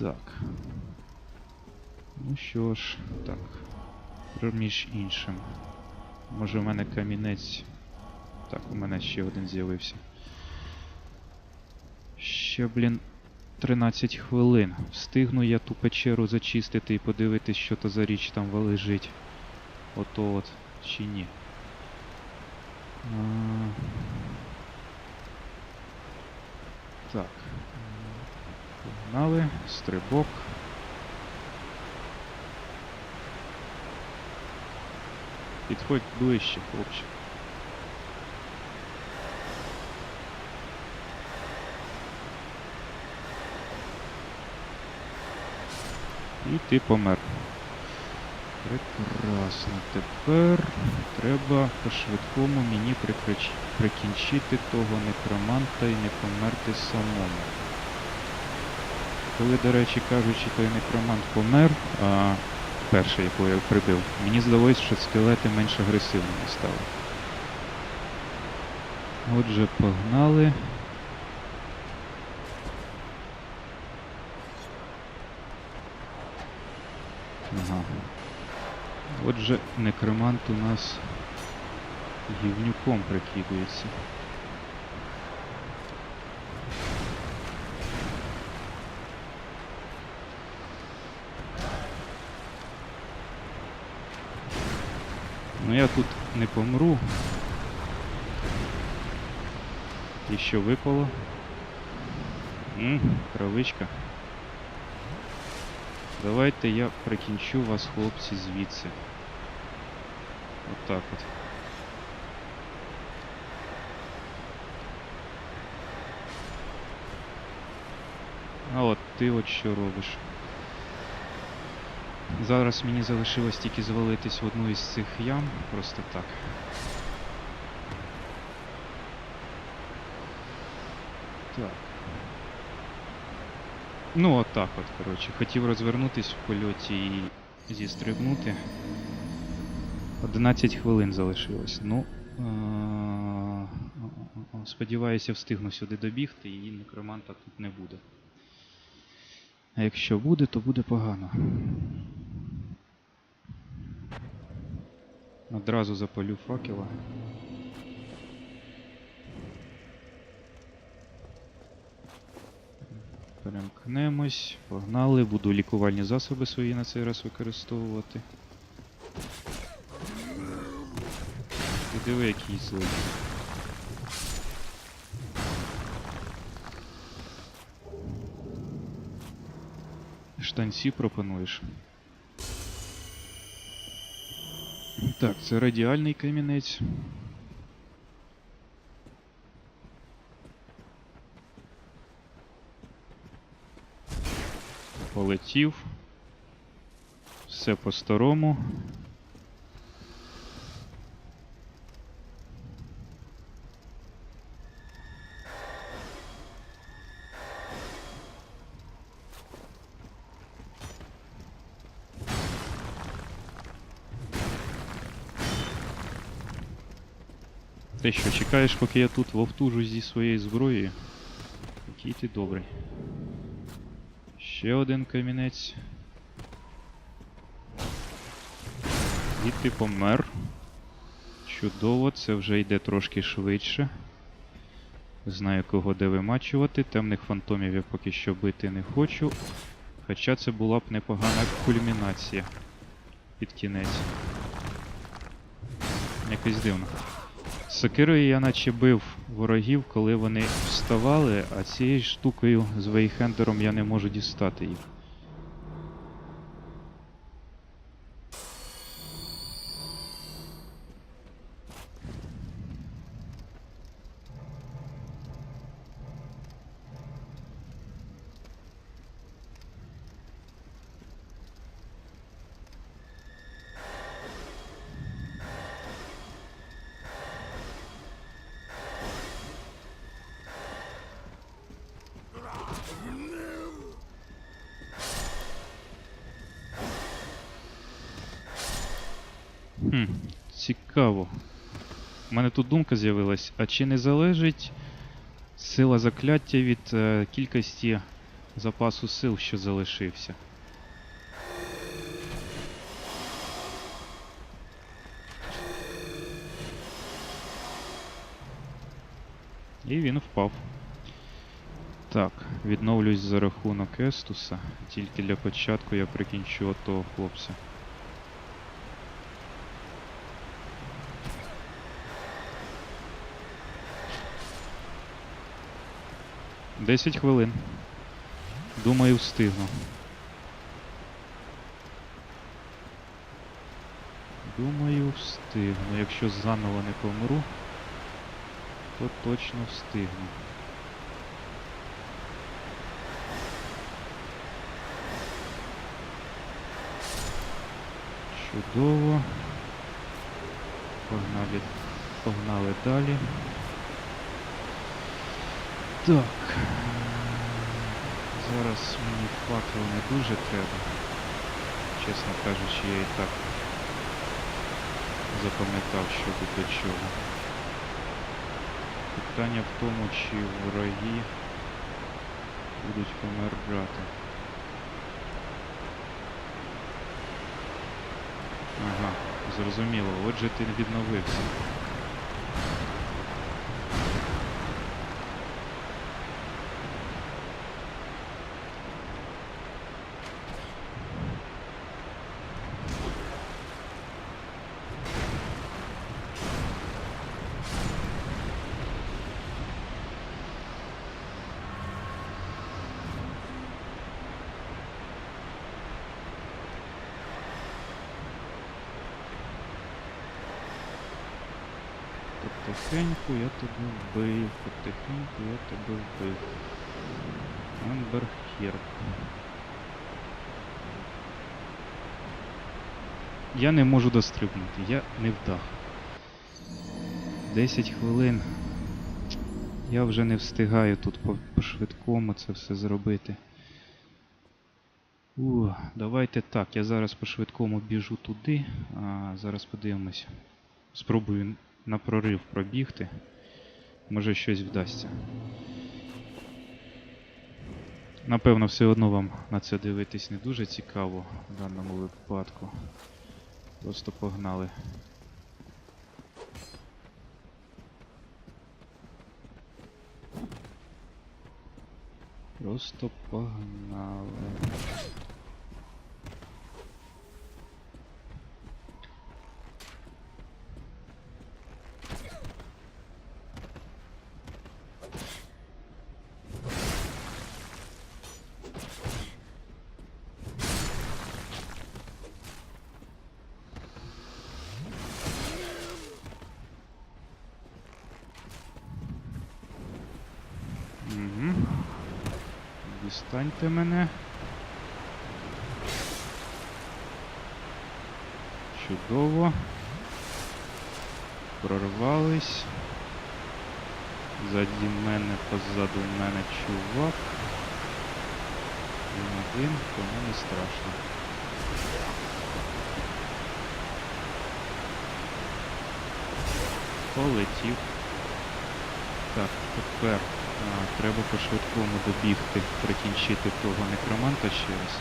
Так. Ну що ж, так. Між іншим. Може в мене камінець. Так, у мене ще один з'явився. Ще, блін, 13 хвилин. Встигну я ту печеру зачистити і подивитись, що то за річ там лежить. Ото от, чи ні. А... Так. Погнали, стрибок. Підходь ближче, хлопче. І ти помер. Прекрасно. Тепер треба по-швидкому мені прикрич... прикінчити того некроманта і не померти самому. Коли, до речі, кажучи, той некромант помер, а перший, якого я прибив, мені здалося, що скелети менш агресивними стали. Отже, погнали. Ага. Отже, некромант у нас гівнюком прикидується. Ну я тут не помру. І що випало? М, травичка. Давайте я прикінчу вас, хлопці, звідси. Отак от. А от ти от що робиш. Зараз мені залишилось тільки звалитись в одну із цих ям, просто так. Так. Ну, от от, коротше. Хотів розвернутись в польоті і зістрибнути. 11 хвилин залишилось. Ну. а, Сподіваюся, встигну сюди добігти і некроманта тут не буде. А якщо буде, то буде погано. Одразу запалю факела. Перемкнемось, погнали, буду лікувальні засоби свої на цей раз використовувати. Ти диви, який злий. Штанці пропонуєш. Так, це радіальний камінець. Полетів. Все по-старому. Ти що, чекаєш, поки я тут вовтужу зі своєю зброєю? Який ти добрий. Ще один камінець. І ти помер. Чудово, це вже йде трошки швидше. Знаю, кого де вимачувати. Темних фантомів я поки що бити не хочу. Хоча це була б непогана кульмінація під кінець. Якось дивно. Сокирою я наче бив ворогів, коли вони вставали, а цією штукою з вейхендером я не можу дістати їх. Хм, цікаво. У мене тут думка з'явилась, а чи не залежить сила закляття від е, кількості запасу сил, що залишився. І він впав. Так, відновлюсь за рахунок Естуса. Тільки для початку я прикінчу отого хлопця. Десять хвилин. Думаю, встигну. Думаю, встигну. Якщо заново не помру, то точно встигну. Чудово. Погнали, погнали далі. Так. Зараз мені факел не дуже треба. Чесно кажучи, я і так запам'ятав, що тут до чого. Питання в тому, чи вороги будуть помирати. Ага, зрозуміло. Отже ти відновився. Потихеньку я тебе вбив, потихеньку я тебе вбив. Амбер Хірк. Я не можу дострибнути, я не вдах. 10 хвилин. Я вже не встигаю тут по, по швидкому це все зробити. У, давайте так, я зараз по швидкому біжу туди, а зараз подивимось. Спробую на прорив пробігти. Може щось вдасться. Напевно, все одно вам на це дивитись не дуже цікаво в даному випадку. Просто погнали. Просто погнали. Дістаньте мене. Чудово. Прорвались. Ззаді мене, позаду мене чувак. Він один, тому не страшно. Полетів. Так, тепер треба по-швидкому добігти, прикінчити того некроманта ще раз.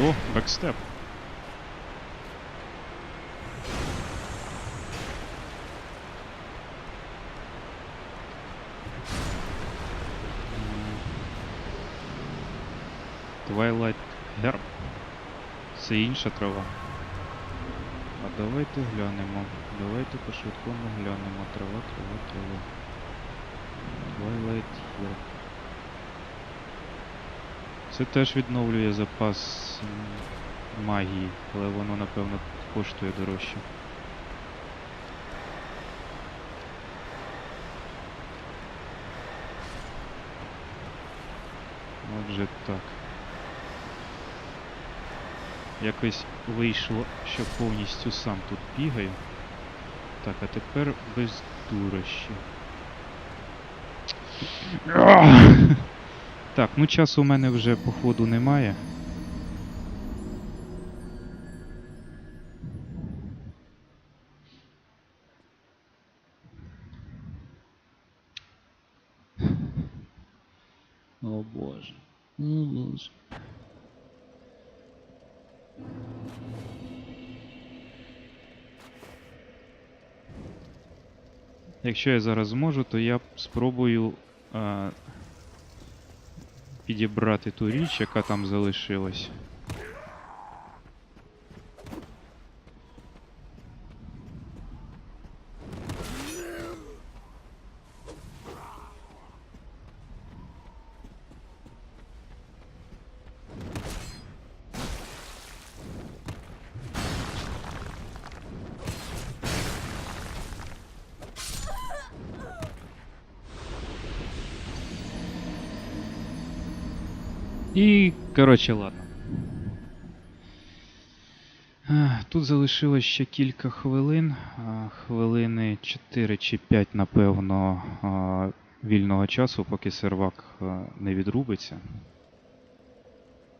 О, бекстеп. Twilight Herb. Це інша трава. А давайте глянемо. Давайте по-швидкому глянемо. Трава, трава, трава. Twilight Herb. Це теж відновлює запас магії, але воно, напевно, коштує дорожче. Отже так. Якось вийшло, що повністю сам тут бігаю. Так, а тепер без дурощі. Так, ну часу у мене вже походу немає. О боже. О боже. Якщо я зараз зможу, то я спробую а, підібрати ту річ, яка там залишилась. І, коротше, ладно. Тут залишилось ще кілька хвилин. Хвилини 4 чи 5, напевно, вільного часу, поки сервак не відрубиться.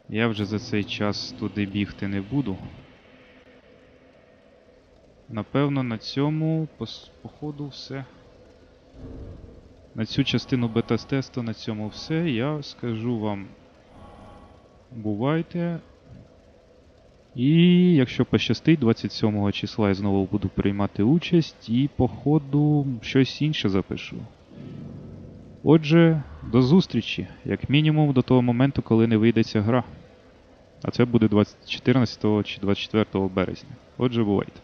Я вже за цей час туди бігти не буду. Напевно, на цьому по, с- все. На цю частину бета-тесту на цьому все. Я скажу вам Бувайте. І якщо пощастить, 27 числа я знову буду приймати участь і по ходу щось інше запишу. Отже, до зустрічі, як мінімум до того моменту, коли не вийдеться гра. А це буде 20 14 чи 24 березня. Отже, бувайте.